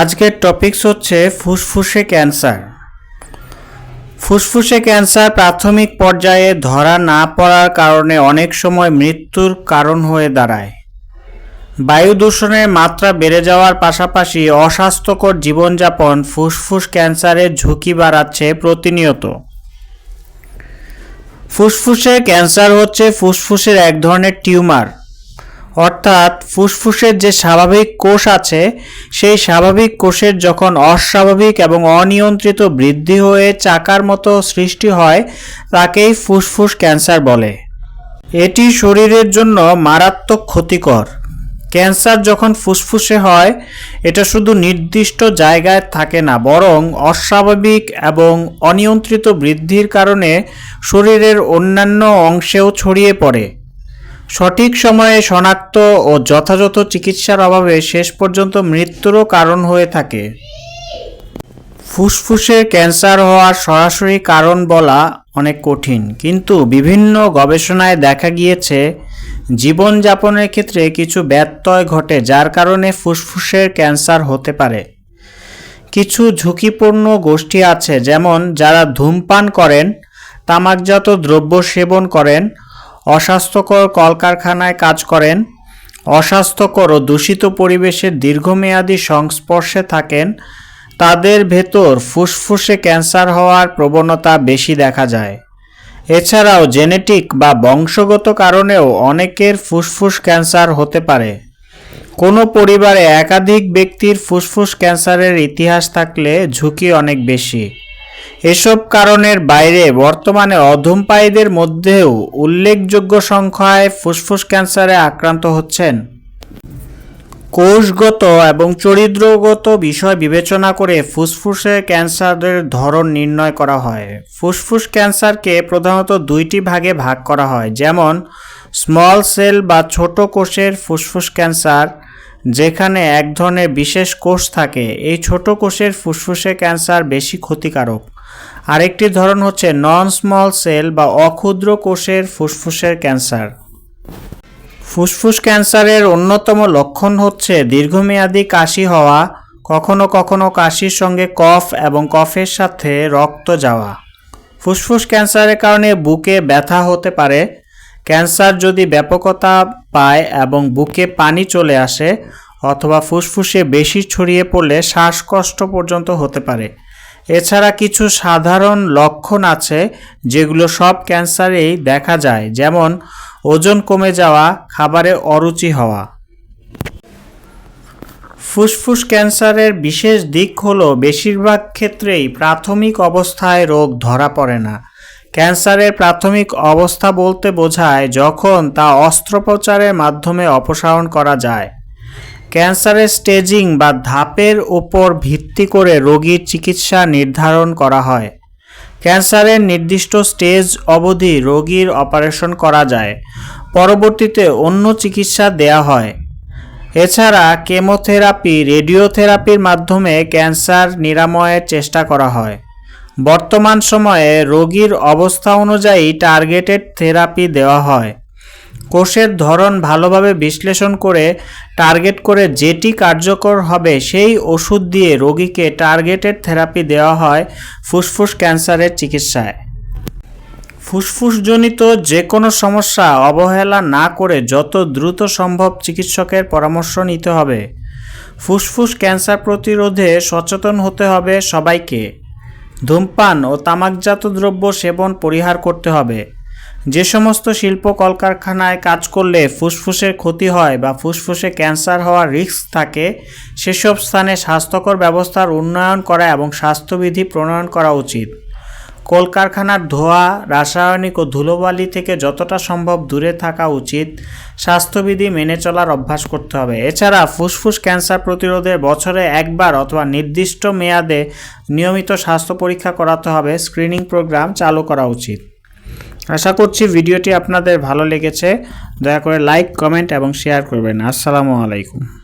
আজকের টপিকস হচ্ছে ফুসফুসে ক্যান্সার। ফুসফুসে ক্যান্সার প্রাথমিক পর্যায়ে ধরা না পড়ার কারণে অনেক সময় মৃত্যুর কারণ হয়ে দাঁড়ায়। বায়ু দূষণের মাত্রা বেড়ে যাওয়ার পাশাপাশি অস্বাস্থ্যকর জীবনযাপন ফুসফুস ক্যান্সারের ঝুঁকি বাড়াচ্ছে প্রতিনিয়ত। ফুসফুসে ক্যান্সার হচ্ছে ফুসফুসের এক ধরনের টিউমার। অর্থাৎ ফুসফুসের যে স্বাভাবিক কোষ আছে, সেই স্বাভাবিক কোষের যখন অস্বাভাবিক এবং অনিয়ন্ত্রিত বৃদ্ধি হয়ে চাকার মতো সৃষ্টি হয়, তাকেই ফুসফুস ক্যান্সার বলে। এটি শরীরের জন্য মারাত্মক ক্ষতিকর। ক্যান্সার যখন ফুসফুসে হয়, এটা শুধু নির্দিষ্ট জায়গায় থাকে না, বরং অস্বাভাবিক এবং অনিয়ন্ত্রিত বৃদ্ধির কারণে শরীরের অন্যান্য অংশেও ছড়িয়ে পড়ে। সঠিক সময়ে শনাক্ত ও যথাযথ চিকিৎসার অভাবে শেষ পর্যন্ত মৃত্যুরও কারণ হয়ে থাকে। ফুসফুসের ক্যান্সার হওয়ার সরাসরি কারণ বলা অনেক কঠিন, কিন্তু বিভিন্ন গবেষণায় দেখা গিয়েছে, জীবনযাপনের ক্ষেত্রে কিছু ব্যত্যয় ঘটে যার কারণে ফুসফুসের ক্যান্সার হতে পারে। কিছু ঝুঁকিপূর্ণ গোষ্ঠী আছে, যেমন যারা ধূমপান করেন, তামাকজাত দ্রব্য সেবন করেন অস্বাস্থ্যকর কলকারখানায় কাজ করেন, অস্বাস্থ্যকর ও দূষিত পরিবেশের দীর্ঘমেয়াদী সংস্পর্শে থাকেন, তাদের ভেতর ফুসফুসে ক্যান্সার হওয়ার প্রবণতা বেশি দেখা যায়। এছাড়াও জেনেটিক বা বংশগত কারণেও অনেকের ফুসফুস ক্যান্সার হতে পারে। কোনো পরিবারে একাধিক ব্যক্তির ফুসফুস ক্যান্সারের ইতিহাস থাকলে ঝুঁকি অনেক বেশি। এসব কারণের বাইরে বর্তমানে অধূমপায়ীদের মধ্যেও উল্লেখযোগ্য সংখ্যায় ফুসফুস ক্যান্সারে আক্রান্ত হচ্ছেন। কোষগত এবং চরিত্রগত বিষয় বিবেচনা করে ফুসফুসের ক্যান্সারের ধরন নির্ণয় করা হয়। ফুসফুস ক্যান্সারকে প্রধানত দুইটি ভাগে ভাগ করা হয়, যেমন স্মল সেল বা ছোট কোষের ফুসফুস ক্যান্সার যেখানে এক ধরনের বিশেষ কোষ থাকে, এই ছোট কোষের ফুসফুসে ক্যান্সার বেশি ক্ষতিকারক। আরেকটি ধরন হচ্ছে নন স্মল সেল বা অক্ষুদ্র কোষের ফুসফুসের ক্যান্সার। ফুসফুস ক্যান্সারের অন্যতম লক্ষণ হচ্ছে দীর্ঘমেয়াদী কাশি হওয়া, কখনো কখনো কাশির সঙ্গে কফ এবং কফের সাথে রক্ত যাওয়া। ফুসফুস ক্যান্সারের কারণে বুকে ব্যথা হতে পারে ক্যান্সার যদি ব্যাপকতা পায় এবং বুকে পানি চলে আসে অথবা ফুসফুসে বেশি ছড়িয়ে পড়লে শ্বাসকষ্ট পর্যন্ত হতে পারে। এছাড়া কিছু সাধারণ লক্ষণ আছে যেগুলো সব ক্যান্সারেই দেখা যায়, যেমন ওজন কমে যাওয়া, খাবারে অরুচি হওয়া। ফুসফুস ক্যান্সারের বিশেষ দিক হলো বেশিরভাগ ক্ষেত্রেই প্রাথমিক অবস্থায় রোগ ধরা পড়ে না। ক্যান্সারের প্রাথমিক অবস্থা বলতে বোঝায় যখন তা অস্ত্রোপচারের মাধ্যমে অপসারণ করা যায়। ক্যান্সারের স্টেজিং বা ধাপের উপর ভিত্তি করে রোগীর চিকিৎসা নির্ধারণ করা হয়। ক্যান্সারের নির্দিষ্ট স্টেজ অবধি রোগীর অপারেশন করা যায়। পরবর্তীতে অন্য চিকিৎসা দেয়া হয়। এছাড়া কেমোথেরাপি, রেডিওথেরাপির মাধ্যমে ক্যান্সার নিরাময়ের চেষ্টা করা হয়। বর্তমান সময়ে রোগীর অবস্থা অনুযায়ী টার্গেটেড থেরাপি দেওয়া হয়। কোষের ধরন ভালোভাবে বিশ্লেষণ করে টার্গেট করে যেটি কার্যকর হবে সেই ওষুধ দিয়ে রোগীকে টার্গেটেড থেরাপি দেওয়া হয় ফুসফুস ক্যান্সারের চিকিৎসায়। ফুসফুসজনিত যে কোনো সমস্যা অবহেলা না করে যত দ্রুত সম্ভব চিকিৎসকের পরামর্শ নিতে হবে। ফুসফুস ক্যান্সার প্রতিরোধে সচেতন হতে হবে সবাইকে। ধূমপান ও তামাকজাত দ্রব্য সেবন পরিহার করতে হবে। যে সমস্ত শিল্প কলকারখানায় কাজ করলে ফুসফুসের ক্ষতি হয় বা ফুসফুসে ক্যান্সার হওয়ার রিস্ক থাকে, সেসব স্থানে স্বাস্থ্যকর ব্যবস্থার উন্নয়ন করা এবং স্বাস্থ্যবিধি প্রণয়ন করা উচিত। কলকারখানার ধোয়া, রাসায়নিক ও ধুলোবালি থেকে যতটা সম্ভব দূরে থাকা উচিত, স্বাস্থ্যবিধি মেনে চলার অভ্যাস করতে হবে। এছাড়া ফুসফুস ক্যান্সার প্রতিরোধে বছরে একবার অথবা নির্দিষ্ট মেয়াদে নিয়মিত স্বাস্থ্য পরীক্ষা করাতে হবে, স্ক্রিনিং প্রোগ্রাম চালু করা উচিত। আশা করছি ভিডিওটি আপনাদের ভালো লেগেছে। দয়া করে লাইক, কমেন্ট এবং শেয়ার করবেন। আসসালামু আলাইকুম।